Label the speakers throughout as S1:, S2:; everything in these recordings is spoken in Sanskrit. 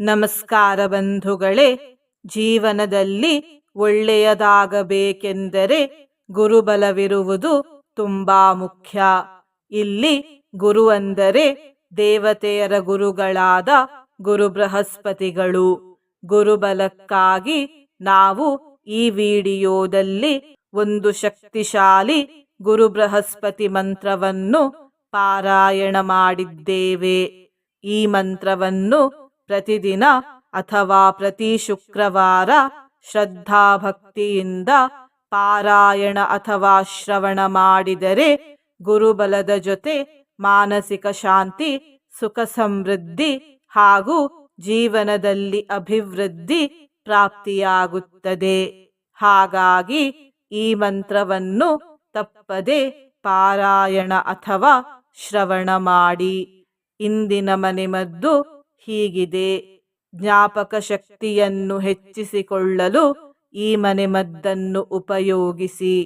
S1: ನಮಸ್ಕಾರ ಬಂಧುಗಳೇ, ಜೀವನದಲ್ಲಿ ಒಳ್ಳೆಯದಾಗಬೇಕೆಂದರೆ ಗುರುಬಲವಿರುವುದು ತುಂಬಾ ಮುಖ್ಯ. ಇಲ್ಲಿ ಗುರು ಅಂದರೆ ದೇವತೆಯರ ಗುರುಗಳಾದ ಗುರು ಬೃಹಸ್ಪತಿಗಳು ಗುರುಬಲಕ್ಕಾಗಿ ನಾವು ಈ ವಿಡಿಯೋದಲ್ಲಿ ಒಂದು ಶಕ್ತಿಶಾಲಿ ಗುರು ಬೃಹಸ್ಪತಿ ಮಂತ್ರವನ್ನು ಪಾರಾಯಣ ಮಾಡಿದ್ದೇವೆ. ಈ ಮಂತ್ರವನ್ನು ಪ್ರತಿದಿನ ಅಥವಾ ಪ್ರತಿ ಶುಕ್ರವಾರ ಶ್ರದ್ಧಾಭಕ್ತಿಯಿಂದ ಪಾರಾಯಣ ಅಥವಾ ಶ್ರವಣ ಮಾಡಿದರೆ ಗುರುಬಲದ ಜೊತೆ ಮಾನಸಿಕ ಶಾಂತಿ, ಸುಖ ಸಮೃದ್ಧಿ ಹಾಗೂ ಜೀವನದಲ್ಲಿ ಅಭಿವೃದ್ಧಿ ಪ್ರಾಪ್ತಿಯಾಗುತ್ತದೆ. ಹಾಗಾಗಿ ಈ ಮಂತ್ರವನ್ನು ತಪ್ಪದೆ ಪಾರಾಯಣ ಅಥವಾ ಶ್ರವಣ ಮಾಡಿ. ಇಂದಿನ ಮನೆಮದ್ದು ಹೀಗಿದೆ. ಜ್ಞಾಪಕ ಶಕ್ತಿಯನ್ನು ಹೆಚ್ಚಿಸಿಕೊಳ್ಳಲು ಈ ಮನೆಮದ್ದನ್ನು ಉಪಯೋಗಿಸಿ.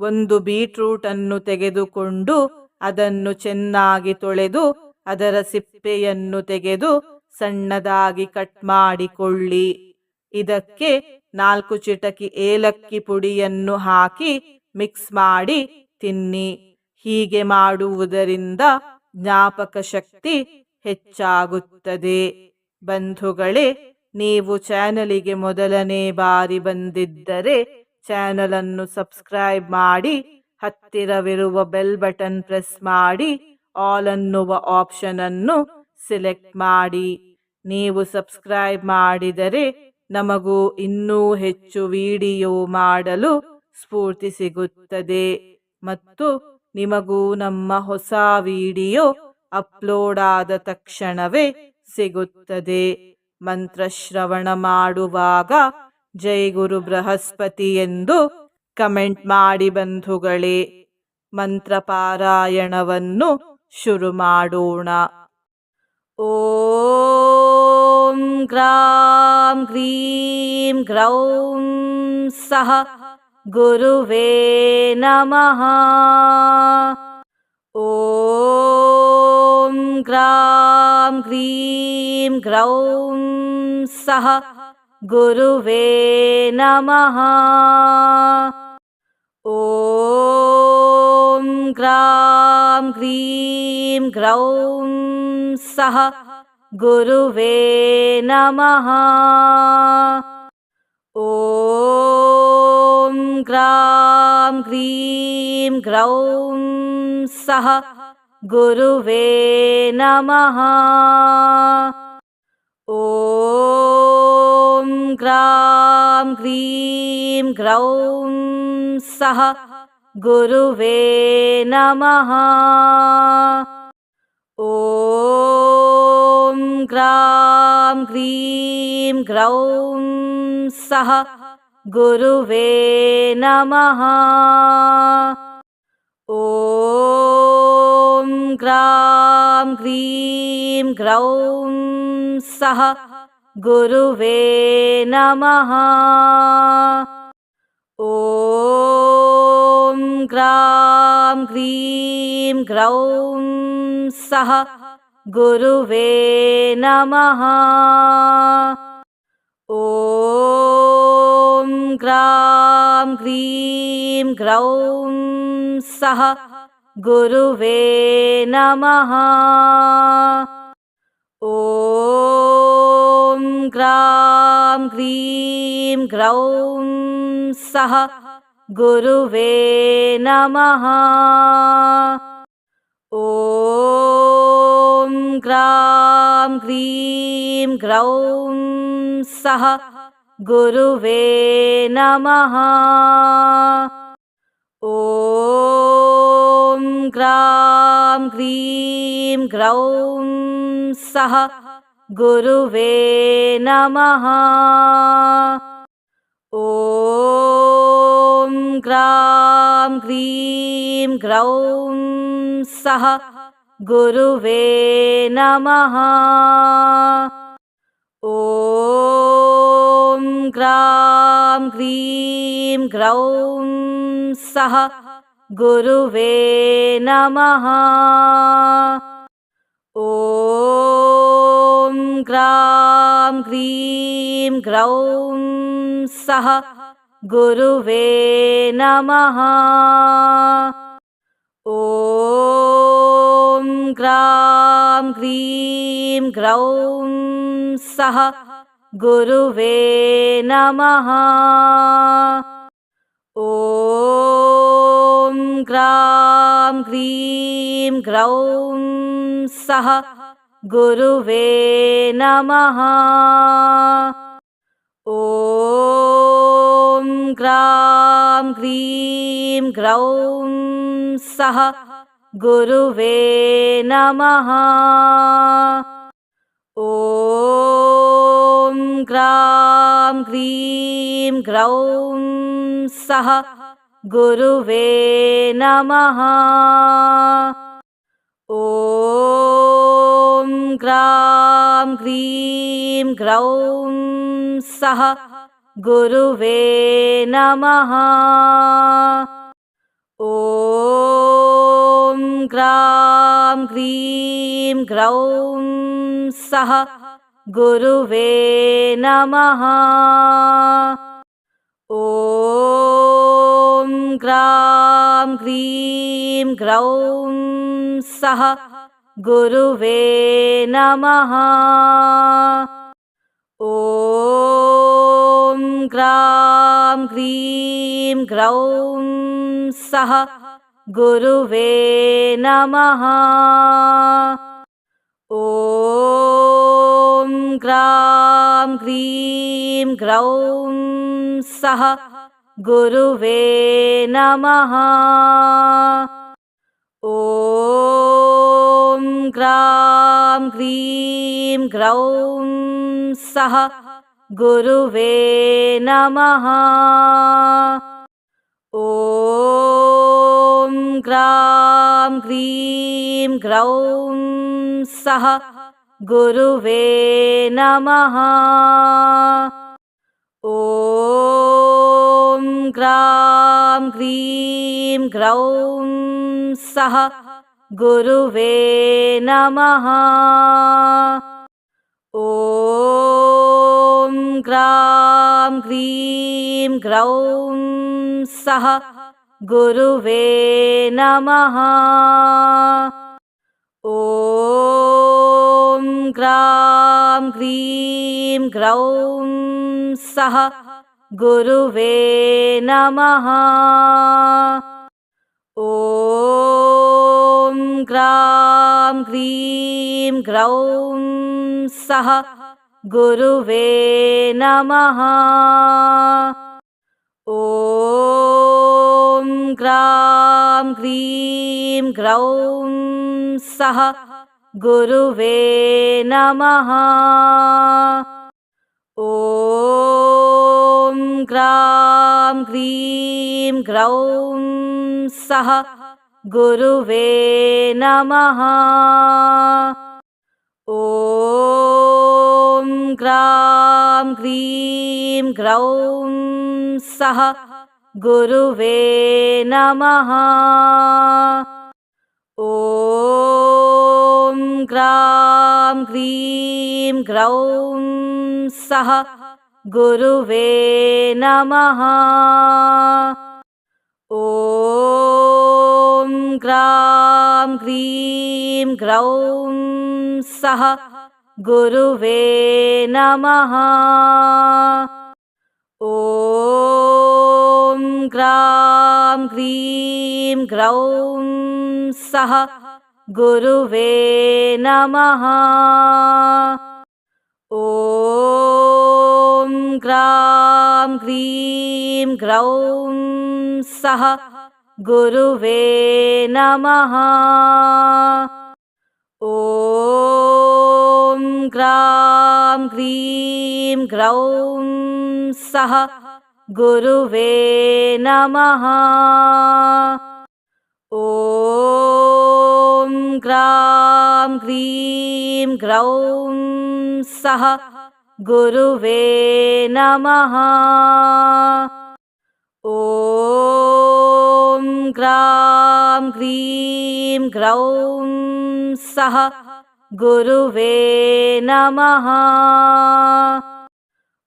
S1: ಒಂದು ಬೀಟ್ರೂಟ್ ಅನ್ನು ತೆಗೆದುಕೊಂಡು ಅದನ್ನು ಚೆನ್ನಾಗಿ ತೊಳೆದು ಅದರ ಸಿಪ್ಪೆಯನ್ನು ತೆಗೆದು ಸಣ್ಣದಾಗಿ ಕಟ್ ಮಾಡಿಕೊಳ್ಳಿ. ಇದಕ್ಕೆ ನಾಲ್ಕು ಚಿಟಕಿ ಏಲಕ್ಕಿ ಪುಡಿಯನ್ನು ಹಾಕಿ ಮಿಕ್ಸ್ ಮಾಡಿ ತಿನ್ನಿ. ಹೀಗೆ ಮಾಡುವುದರಿಂದ ಜ್ಞಾಪಕ ಶಕ್ತಿ ಹೆಚ್ಚಾಗುತ್ತದೆ. ಬಂಧುಗಳೇ, ನೀವು ಚಾನಲಿಗೆ ಮೊದಲನೇ ಬಾರಿ ಬಂದಿದ್ದರೆ ಚಾನಲ್ ಅನ್ನು ಸಬ್ಸ್ಕ್ರೈಬ್ ಮಾಡಿ, ಹತ್ತಿರವಿರುವ ಬೆಲ್ ಬಟನ್ ಪ್ರೆಸ್ ಮಾಡಿ, ಆಲ್ ಅನ್ನುವ ಆಪ್ಷನ್ ಅನ್ನು ಸೆಲೆಕ್ಟ್ ಮಾಡಿ. ನೀವು ಸಬ್ಸ್ಕ್ರೈಬ್ ಮಾಡಿದರೆ ನಮಗೂ ಇನ್ನೂ ಹೆಚ್ಚು ವಿಡಿಯೋ ಮಾಡಲು ಸ್ಫೂರ್ತಿ ಸಿಗುತ್ತದೆ. ಮತ್ತು ನಿಮಗೂ ನಮ್ಮ ಹೊಸ ವಿಡಿಯೋ ಅಪ್ಲೋಡ್ ಆದ ತಕ್ಷಣವೇ ಸಿಗುತ್ತದೆ. ಮಂತ್ರಶ್ರವಣ ಮಾಡುವಾಗ ಜೈ ಗುರು ಬೃಹಸ್ಪತಿ ಎಂದು ಕಮೆಂಟ್ ಮಾಡಿ ಬಂಧುಗಳೇ, ಮಂತ್ರ ಪಾರಾಯಣವನ್ನು ಶುರು ಮಾಡೋಣ. ಓಂ ಗ್ರಾಂ ಗ್ರೀಂ ಗ್ರೌಂ ಸಹ ಗುರುವೇ ನಮಃ. ॐ ग्रां ग्रीं ग्रौं सः गुरुवे नमः। ॐ ग्रां ग्रीं ग्रौं सः गुरुवे नमः। ॐ ग्रां ग्रीं ग्रौं सः गुरुवे नमः। ॐ ग्रां ग्रीं ग्रौं सः गुरुवे नमः। ॐ ग्र ग्रां ग्रीं ग्रौं सः गुरुवे नमः। ॐ ग्रां ग्रीं ग्रौं सः गुरुवे नमः। ॐ ग्रां ग्रीं ग्रौं सः गुरुवे नमः। ॐ ग्रां ग्रीं ग्रौं सः गुरुवे नमः। ॐ ग्रां ग्रीं ग्रौं सः गुरुवे नमः। ॐ ग्रां ग्रीं ग्रौं सः गुरुवे नमः। ॐ ग्रां ग्रीं ग्रौं सः गुरुवे नमः। ॐ ग्रां ग्रीं ग्रौं सः गुरुवे नमः। ॐ ग्रां ग्रीं ग्रौं सः गुरुवे नमः। ॐ ग्रां ग्रीं ग्रौं सः गुरुवे नमः। ॐ ग्रां ग्रीं ग्रौं सः गुरुवे नमः। ॐ ग्रां ग्रीं ग्रौं सः गुरुवे नमः। ॐ ग्रां ग्रीं ग्रौं सः गुरुवे नमः। ॐ ग्रां ग्रीं ग्रौं सः गुरुवे नमः। ॐ ग्रां ग्रीं ग्रौं सः गुरुवे नमः। ॐ ग्रां ग्रीं ग्रौं सः गुरुवे नमः। ॐ ग्रां ग्रीं ग्रौं सः गुरुवे नमः ॐ ग्रां ग्रीं ग्रौं सः गुरुवे नमः। ॐ ग्रां ग्रीं ग्रौं सः गुरुवे नमः। ॐ ग्रां ग्रीं ग्रौं सः गुरुवे नमः। ॐ ग्रां ग्रीं ग्रौं सः गुरुवे नमः। ॐ ग्रां ग्रीं ग्रौं सः गुरुवे नमः। ॐ ग्रां ग्रीं ग्रौं सः गुरुवे नमः। ॐ ग्रां ग्रीं ग्रौं सः गुरुवे नमः। ॐ ग्रां ग्रीं ग्रौं सः गुरुवे नमः। ॐ ग्रां ग्रीं ग्रौं सः गुरुवे नमः। ॐ ग्रां ग्रीं ग्रौं सः गुरुवे नमः। ॐ ग्रां ग्रीं ग्रौं सः गुरुवे नमः। ॐ ग्रां ग्रीं ग्रौं सः गुरुवे नमः। ॐ ग्रां ग्रीं ग्रौं सः गुरुवे नमः। ॐ ग्रां ग्रीं ग्रौं सः गुरुवे नमः। ॐ ग्रां ग्रीं ग्रौं सः गुरुवे नमः। ॐ ग्रां ग्रीं ग्रौं सः गुरुवे नमः। ॐ ग्रां ग्रीं ग्रौं सः गुरुवे नमः। ॐ ग्रां ग्रीं ग्रौं सः गुरुवे नमः।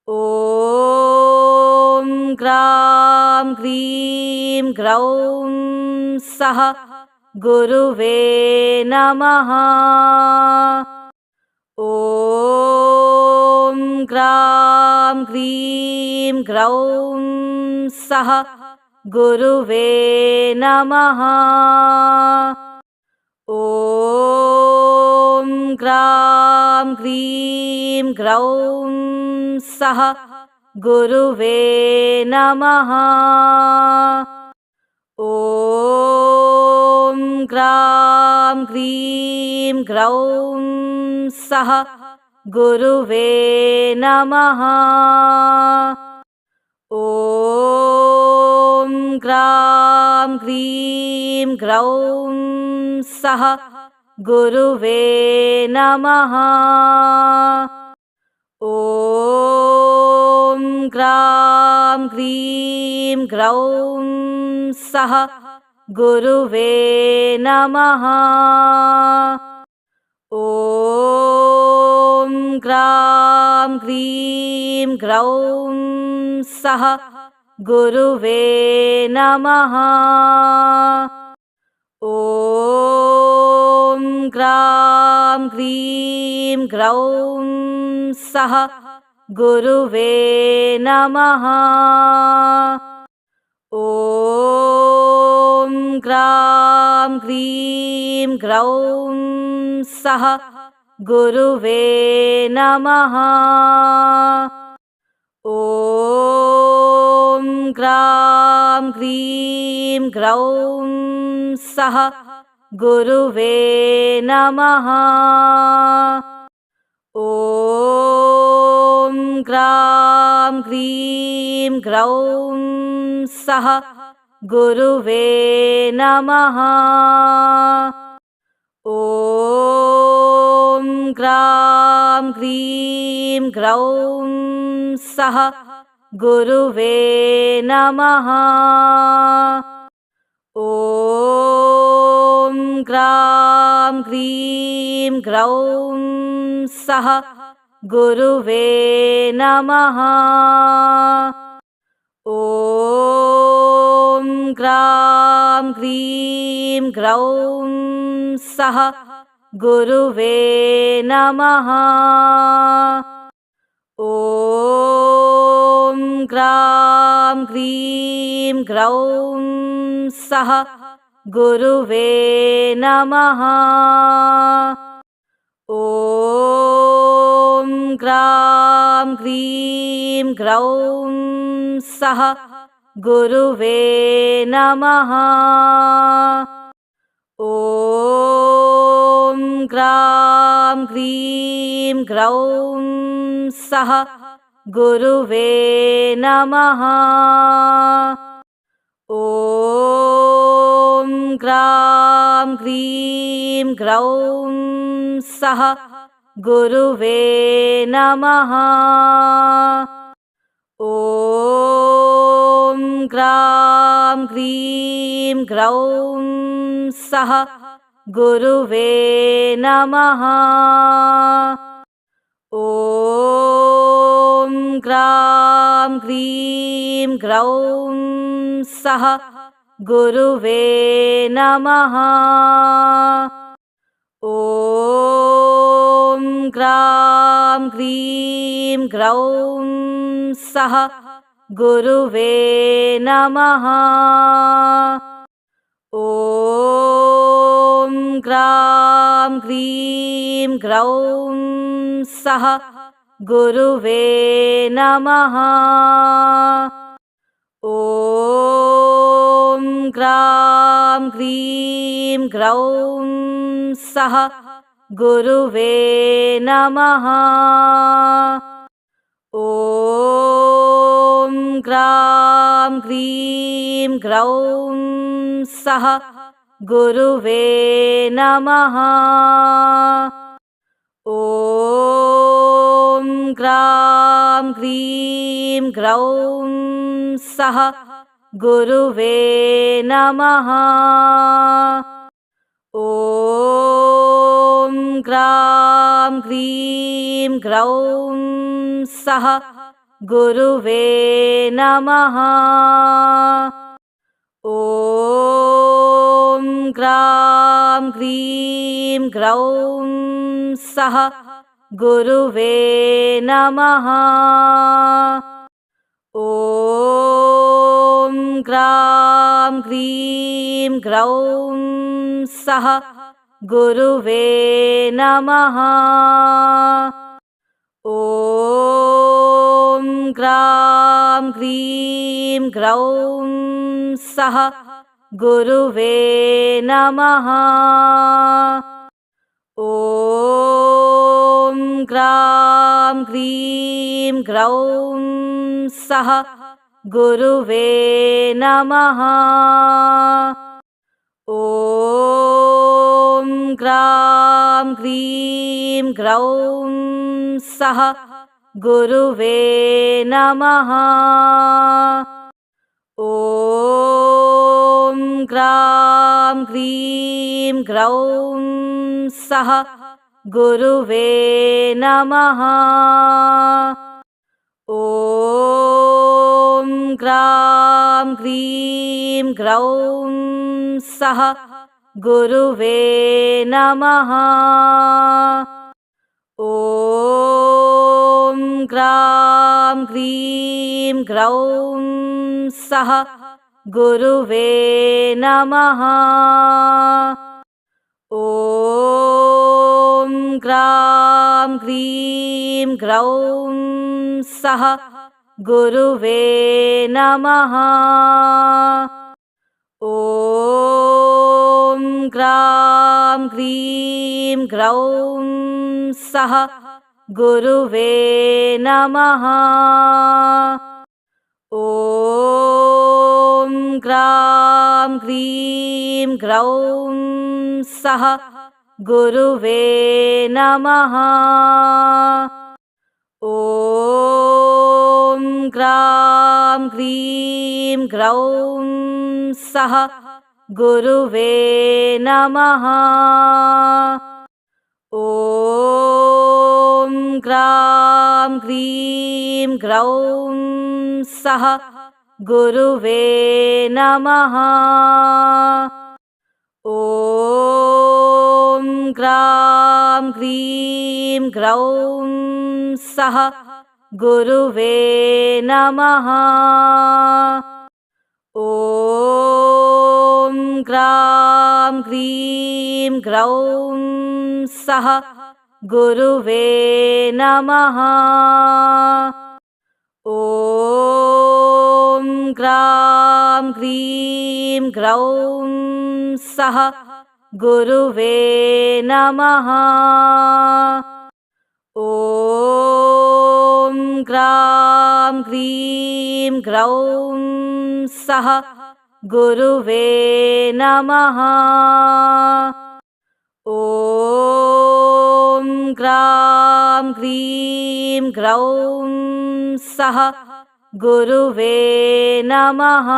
S1: ॐ ग्रां ग्रीं ग्रौं सः गुरुवे नमः। ॐ ग्रां ग्रीं ग्रौं सः गुरुवे नमः। ॐ ग्रां ग्रीं ग्रौं सः गुरुवे नमः। ॐ ग्रां ग्रीं ग्रौं सः गुरुवे नमः। ॐ ग्रां ग्रीं ग्रौं सः गुरुवे नमः। ॐ ग्रां ग्रीं ग्रौं सः गुरुवे नमः। ॐ ग्रां ग्रीं ग्रौं सः गुरुवे नमः। ॐ ग्रां ग्रीं ग्रौं सः गुरुवे नमः। ॐ ग्रां ग्रीं ग्रौं सः गुरुवे नमः। ॐ ग्रां ग्रीं ग्रौं सः गुरुवे नमः। ॐ ग्रां ग्रीं ग्रौं सः गुरुवे नमः। ॐ ग्रां ग्रीं ग्रौं सः गुरुवे नमः। ॐ ग्रां ग्रीं ग्रौं सः गुरुवे नमः। ॐ ग्रां ग्रीं ग्रौं सः गुरुवे नमः ॐ ग्रां ग्रीं ग्रौं सः गुरुवे नमः। ॐ ग्रां ग्रीं ग्रौं सः गुरुवे नमः। ॐ ग्रां ग्रीं ग्रौं सः गुरुवे नमः। ॐ ग्रां ग्रीं ग्रौं सः गुरुवे नमः। ॐ ग्रां ग्रीं ग्रौं सः गुरुवे नमः ॐ ग्रां ग्रीं ग्रौं सः गुरुवे नमः। ॐ ग्रां ग्रीं ग्रौं सः गुरुवे नमः। ॐ ग्रां ग्रीं ग्रौं सः गुरुवे नमः। ॐ ग्रां ग्रीं ग्रौं सः गुरुवे नमः। ॐ ग्रां ग्रीं ग्रौं सः गुरुवे नमः। ॐ ग्रां ग्रीं ग्रौं सः गुरुवे नमः। ॐ ग्रां ग्रीं ग्रौं सः गुरुवे नमः ॐ ग्रां ग्रीं ग्रौं सः गुरुवे नमः। ॐ ग्रां ग्रीं ग्रौं सः गुरुवे नमः। ॐ ग्रां ग्रीं ग्रौं सः गुरुवे नमः। ॐ ग्रां ग्रीं ग्रौं सः गुरुवे नमः। ॐ ग्रां ग्रीं ग्रौं सः गुरुवे नमः ॐ ग्रां ग्रीं ग्रौं सः गुरुवे नमः। ॐ ग्रां ग्रीं ग्रौं सः गुरुवे नमः। ॐ ग्रां ग्रीं ग्रौं सः गुरुवे नमः। ॐ ग्रां ग्रीं ग्रौं सः गुरुवे नमः। ॐ ग्रां ग्रीं ग्रौं सः गुरुवे नमः। ॐ ग्रां ग्रीं ग्रौं सः गुरुवे नमः। ॐ ग्रां ग्रीं ग्रौं सः गुरुवे नमः ॐ ग्रां ग्रीं ग्रौं सः गुरुवे नमः। ॐ ग्रां ग्रीं ग्रौं सः गुरुवे नमः। ॐ ग्रां ग्रीं ग्रौं सः गुरुवे नमः। ॐ ग्रां ग्रीं ग्रौं सः गुरुवे नमः। ॐ ग्रां ग्रीं ग्रौं सः गुरुवे नमः। ॐ ग्रां ग्रीं ग्रौं सः गुरुवे नमः।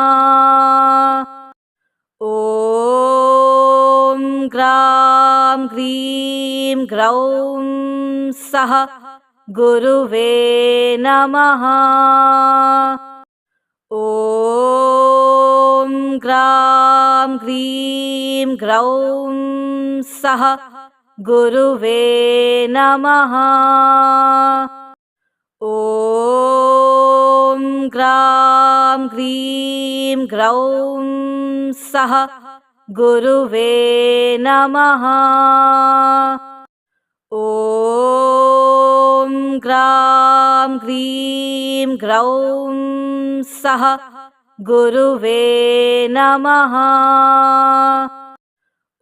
S1: ॐ ग्रां ग्रीं ग्रौं सः गुरुवे नमः। ॐ ग्रां ग्रीं ग्रौं सः गुरुवे नमः। ॐ ग्रां ग्रीं ग्रौं सः गुरुवे नमः। ॐ ग्रां ग्रीं ग्रौं सः गुरुवे नमः।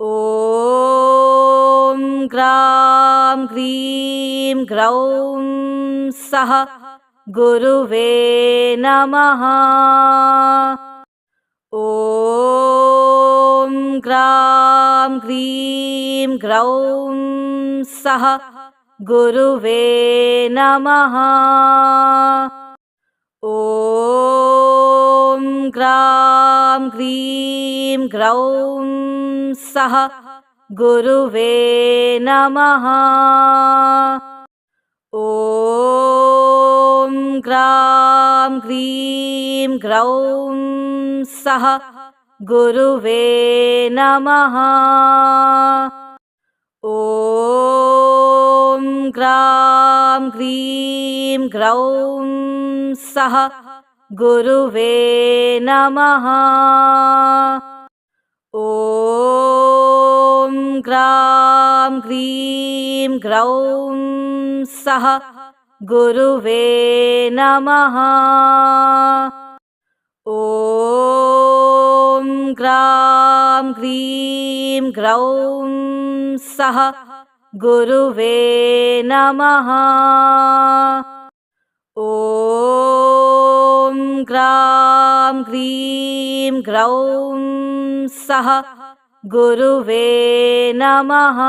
S1: ॐ ग्रां ग्रीं ग्रौं सः गुरुवे नमः। ॐ ग्रां ग्रीं ग्रौं सः गुरुवे नमः। ॐ ग्रां ग्रीं ग्रौं सः गुरुवे नमः। ॐ ग्रां ग्रीं ग्रौं सः गुरुवे नमः। ॐ ग्रां ग्रीं ग्रौं सः गुरुवे नमः। ॐ ग्रां ग्रीं ग्रौं सः गुरुवे नमः। ॐ ग्रां ग्रीं ग्रौं सः गुरुवे नमः। ॐ ग्रां ग्रीं ग्रौं सः गुरुवे नमः।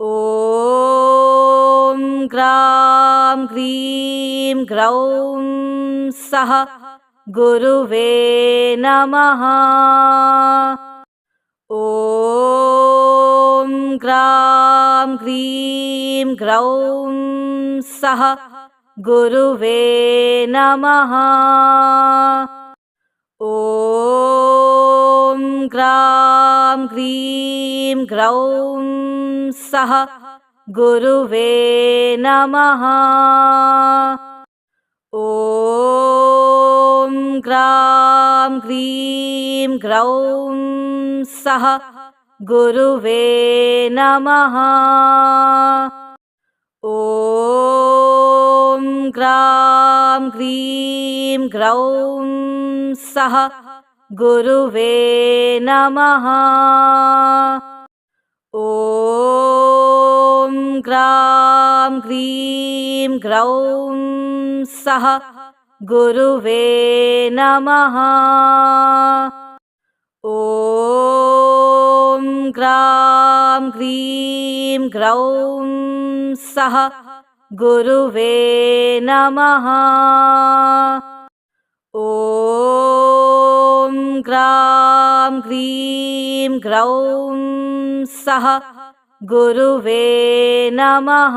S1: ॐ ग्रां ग्रीं ग्रौं सः गुरुवे नमः। ॐ ग्रां ग्रीं ग्रौं सः गुरुवे नमः। ॐ ग्रां ग्रीं ग्रौं सः गुरुवे नमः। ॐ ग्रां ग्रीं ग्रौं सः गुरुवे नमः ॐ ग्रां ग्रीं ग्रौं सः गुरुवे नमः। ॐ ग्रां ग्रीं ग्रौं सः गुरुवे नमः। ॐ ग्रां ग्रीं ग्रौं सः गुरुवे नमः। ॐ ग्रां ग्रीं ग्रौं सः गुरुवे नमः।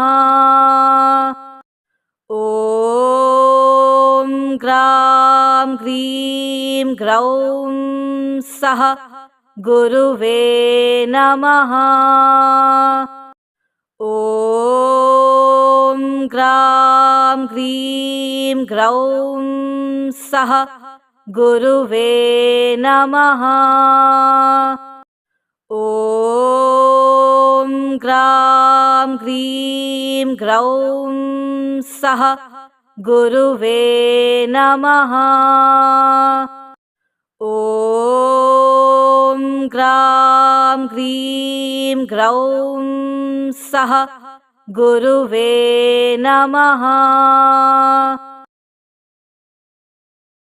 S1: ॐ ग्रां ग्रीं ग्रौं सः गुरुवे नमः। ॐ ग्रां ग्रीं ग्रौं सः गुरुवे नमः। ॐ ग्रां ग्रीं ग्रौं सः गुरुवे नमः। ॐ ग्रां ग्रीं ग्रौं सः गुरुवे नमः।